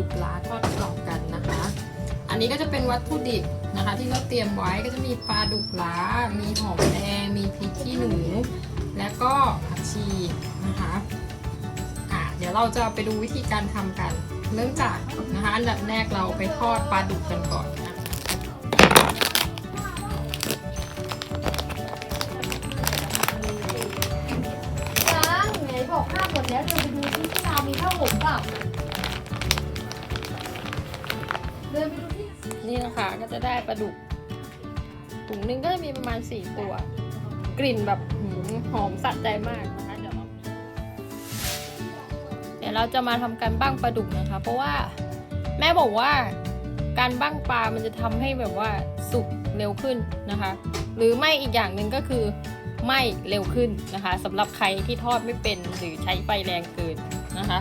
ดุกลาทอดกรอบกันนะคะ อันนี้ก็จะเป็นวัตถุดิบนะคะ ที่เราเตรียมไว้ก็จะมีปลาดุกหลามีหอมแดง มีพริกขี้หนู และก็ผักชีนะคะอะเดี๋ยวเราจะไปดูวิธีการทำกัน เริ่มจากนะคะอันดับแรกเราไปทอดปลาดุกกันก่อนนะคะยังไหนบอกห้าหมดแล้วเดินไปดูที่ที่รามีผ้าห่มเปล่า นี่นะคะก็จะได้ปลาดุกถุงนึงก็จะมีประมาณ 4 ตัว กลิ่นแบบหอมสะใจมากนะคะเดี๋ยวเราเดี๋ยวเราจะมาทำการบ้างปลาดุกนะคะ เพราะว่าแม่บอกว่าการบ้างปลา มันจะทำให้แบบว่าสุกเร็วขึ้นนะคะ หรือไม่อีกอย่างหนึ่งก็คือไหม้เร็วขึ้นนะคะสำหรับใครที่ทอดไม่เป็นหรือใช้ไฟแรงเกินนะคะ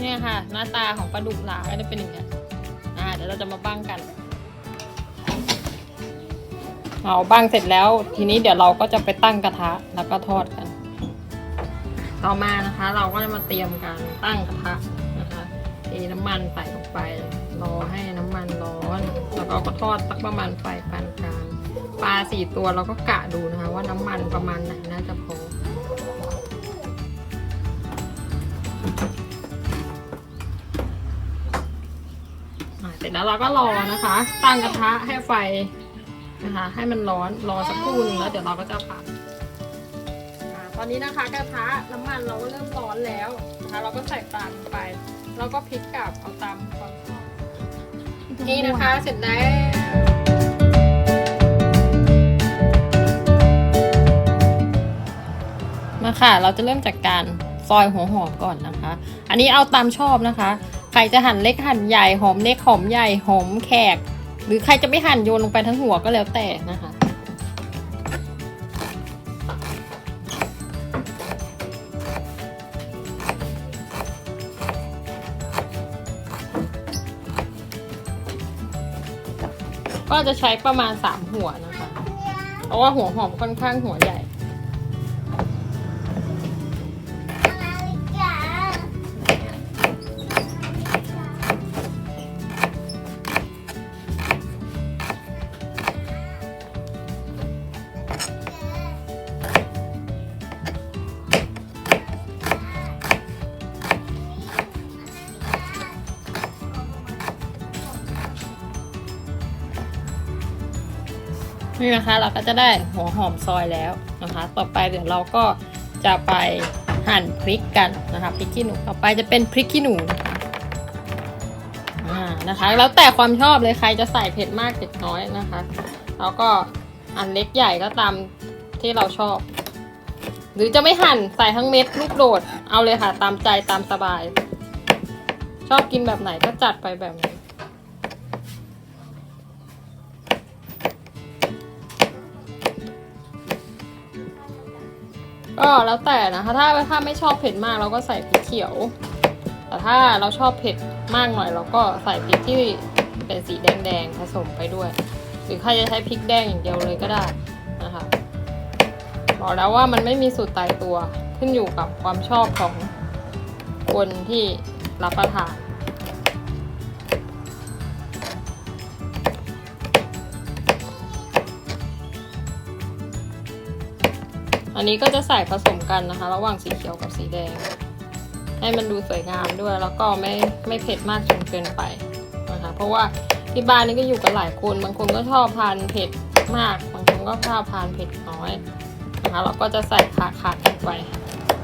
เนี่ยค่ะ หน้าตาของปลาดุกหลาก็จะเป็นอย่างเงี้ยอ่าเดี๋ยวเราจะมาบ้างกันเอาบ้างเสร็จแล้ว ทีนี้เดี๋ยวเราก็จะไปตั้งกระทะแล้วก็ทอดกัน ต่อมานะคะ เราก็จะมาเตรียมการตั้งกระทะนะคะเทน้ำมันใส่ลงไปรอให้น้ำมันร้อนแล้วก็ก็ทอดสักประมาณไฟปานกลางปลาสี่ตัวเราก็กะดูนะคะ ว่าน้ำมันประมาณไหนน่าจะพอ เสร็จแล้วเราก็รอนะคะ ตั้งกระทะให้ไฟนะคะ ให้มันร้อนรอสักครู่หนึงแล้วเดี๋ยวเราก็จะผัดตอนนี้นะคะกระทะน้ำมันเราก็เริ่มร้อนแล้วนะคะ เราก็ใส่ปลาลไป แล้วก็พลิกกลับเอาตามความชอบนี่นะคะเสร็จแล้วมาค่ะ เราจะเริ่มจากการซอยหัวหอมก่อนนะคะ อันนี้เอาตามชอบนะคะ ใครจะหั่นเล็กหั่นใหญ่หอมเล็กหอมใหญ่หอมแขก หรือใครจะไม่หั่นโยนลงไปทั้งหัวก็แล้วแต่นะคะก็จะใช้ประมาณสามหัวนะคะ เพราะว่าหัวหอมค่อนข้างหัวใหญ่ นี่นะคะเราก็จะได้หัวหอมซอยแล้วนะคะ ต่อไปเดี๋ยวเราก็จะไปหั่นพริกกันนะคะพริกขี้หนูต่อไปจะเป็นพริกขี้หนูนะคะอ่านะคะ แล้วแต่ความชอบเลยใครจะใส่เผ็ดมากเผ็ดน้อยนะคะ แล้วก็อันเล็กใหญ่ก็ตามที่เราชอบ หรือจะไม่หั่นใส่ทั้งเม็ดลูกโดดเอาเลยค่ะตามใจตามสบาย ชอบกินแบบไหนก็จัดไปแบบนั้ ก็แล้วแต่นะคะ ถ้าถ้าไม่ชอบเผ็ดมากเราก็ใส่พริกเขียว แต่ถ้าเราชอบเผ็ดมากหน่อยเราก็ใส่พริกที่เป็นสีแดงๆผสมไปด้วย หรือใครจะใช้พริกแดงอย่างเดียวเลยก็ได้นะคะบอกแล้วว่ามันไม่มีสูตรตายตัวขึ้นอยู่กับความชอบของคนที่รับประทาน อันนี้ก็จะใส่ผสมกันนะคะ ระหว่างสีเขียวกับสีแดง ให้มันดูสวยงามด้วยแล้วก็ไม่ไม่เผ็ดมากจนเกินไปนะคะเพราะว่าที่บ้านนี่ก็อยู่กันหลายคนบางคนก็ชอบทานเผ็ดมาก บางคนก็ชอบทานเผ็ดน้อยนะคะเราก็จะใส่ขาขาดไว้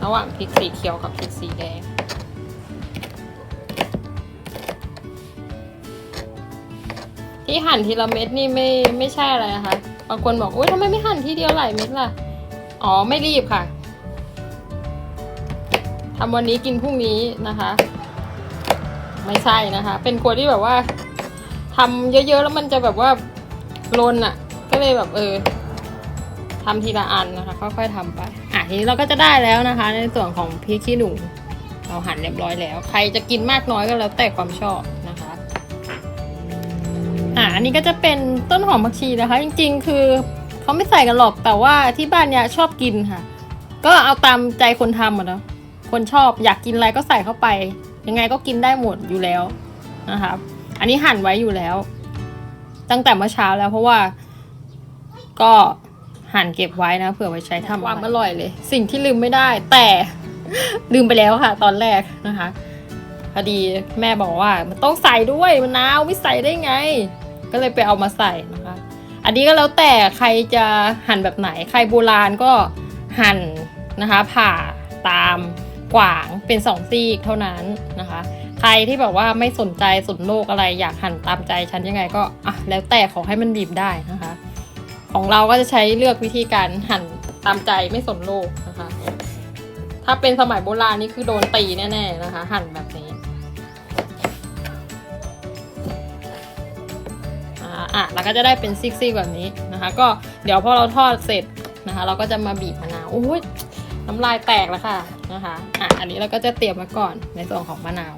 ระหว่างพริกสีเขียวกับพริกสีแดงที่หั่นทีละเม็ดนี่ไม่ไม่ใช่อะไรนะคะบางคนบอกอุ้ยทำไมไม่หั่นทีเดียวหลายเม็ดล่ะ อ๋อไม่รีบค่ะทำวันนี้กินพรุ่งนี้นะคะ ไม่ใช่นะคะ เป็นคนที่แบบว่าทำเยอะๆแล้วมันจะแบบว่าลนอะ่ะ ก็เลยแบบเออทำทีละอันนะคะ ค่อยๆทำไปอะทีนี้เราก็จะได้แล้วนะคะ ในส่วนของพริกขี้หนูเราหั่นเรียบร้อยแล้ว ใครจะกินมากน้อยก็แล้วแต่ความชอบนะคะอ่าอันนี้ก็จะเป็นต้นหอมผักชีนะคะ จริง ๆ คือ เขาไม่ใส่กันหรอกแต่ว่าที่บ้านเนี่ยชอบกินค่ะ ก็เอาตามใจคนทำอะเนาะคนชอบอยากกินอะไรก็ใส่เข้าไป ยังไงก็กินได้หมดอยู่แล้วนะคะอันนี้หั่นไว้อยู่แล้ว ตั้งแต่เมื่อเช้าแล้วเพราะว่าก็หั่นเก็บไว้นะเผื่อไว้ใช้ทำความอร่อยเลย สิ่งที่ลืมไม่ได้ แต่ลืมไปแล้วค่ะ ตอนแรกนะคะพอดีแม่บอกว่ามันต้องใส่ด้วยมะนาวไม่ใส่ได้ไง ก็เลยไปเอามาใส่นะคะ อันนี้ก็แล้วแต่ใครจะหั่นแบบไหน ใครโบราณก็หั่นนะคะผ่าตามกว่างเป็นสองซีกเท่านั้นนะคะ ใครที่แบบว่าไม่สนใจสนโลกอะไรอยากหั่นตามใจฉันยังไงก็อะแล้วแต่ขอให้มันบีบได้นะคะ ของเราก็จะใช้เลือกวิธีการหั่นตามใจไม่สนโลกนะคะ ถ้าเป็นสมัยโบราณนี่คือโดนตีแน่ๆนะคะ หั่นแบบนี้ อะเราก็จะได้เป็นซิกซี่แบบนี้นะคะ ก็เดี๋ยวพอเราทอดเสร็จนะคะ เราก็จะมาบีบมะนาวโอ้ยน้ำลายแตกแล้วค่ะนะคะอะอันนี้เราก็จะเตรียมไว้ก่อนในส่วนของมะนาว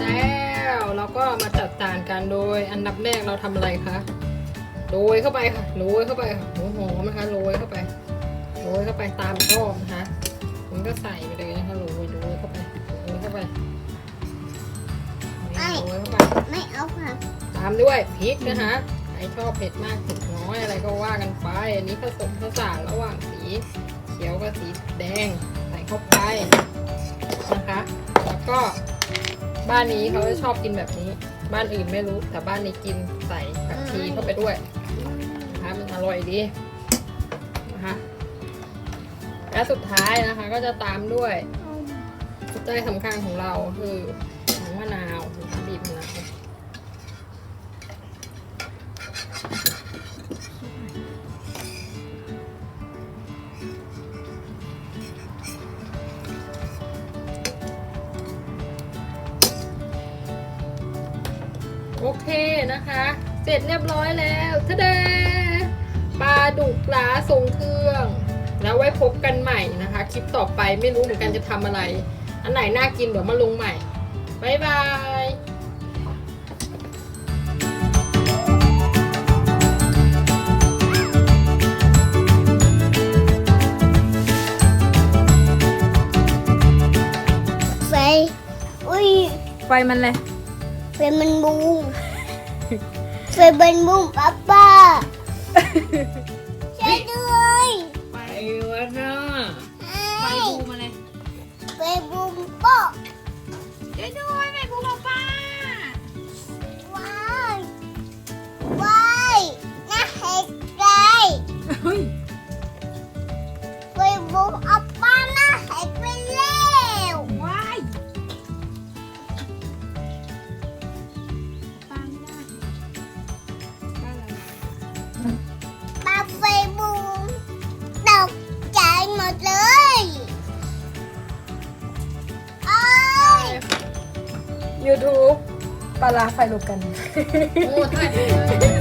แล้วเราก็มาจัดจานกันโดยอันดับแรกเราทำอะไรคะโรยเข้าไปค่ะโรยเข้าไปค่ะหัวหอมนะคะโรยเข้าไปโรยเข้าไปตามชอบนะคะมันก็ใส่ไปเลยนะคะโรยโรยเข้าไปาไปไม่โรยเข้าไปไม่เอาค่ะตามด้วยพริกนะคะใครชอบเผ็ดมากเผ็ดน้อยอะไรก็ว่ากันไป อันนี้ผสมผสานระหว่างสีเขียวกับสีแดงใส่เข้าไปนะคะ แล้วก็บ้านนี้เขาจะชอบกินแบบนี้ บ้านอื่นไม่รู้แต่บ้านนี้กินใส่ผักชีเข้าไปด้วยนะคะมันอร่อยดีนะคะและสุดท้ายนะคะก็จะตามด้วย ใจสำคัญของเราคือมะนาวบีบมะนาวโอเคนะคะ เสร็จเรียบร้อยแล้วทะเดปลาดุกปลาทรงเครื่อง แล้วไว้พบกันใหม่นะคะ คลิปต่อไปไม่รู้เหมือนกันจะทำอะไร อันไหนน่ากินเดี๋ยวมาลงใหม่ บ๊ายบายไฟอุ้ยไฟมันเลยไฟมันบูมไฟมันบูมป้าป้าช่วยด้วย ไปวะนะไฟไฟบูมาเลยไฟบูมป๊อกช่วยด้วยไฟบูมาป้าว้ายว้ายน่าเห็นใจเฮ้ย ไฟบูมอัปป้าน่าเห็นไปแ YouTube ปลาร้าไฟลูกกัน โอ้ถ่ายไปเลย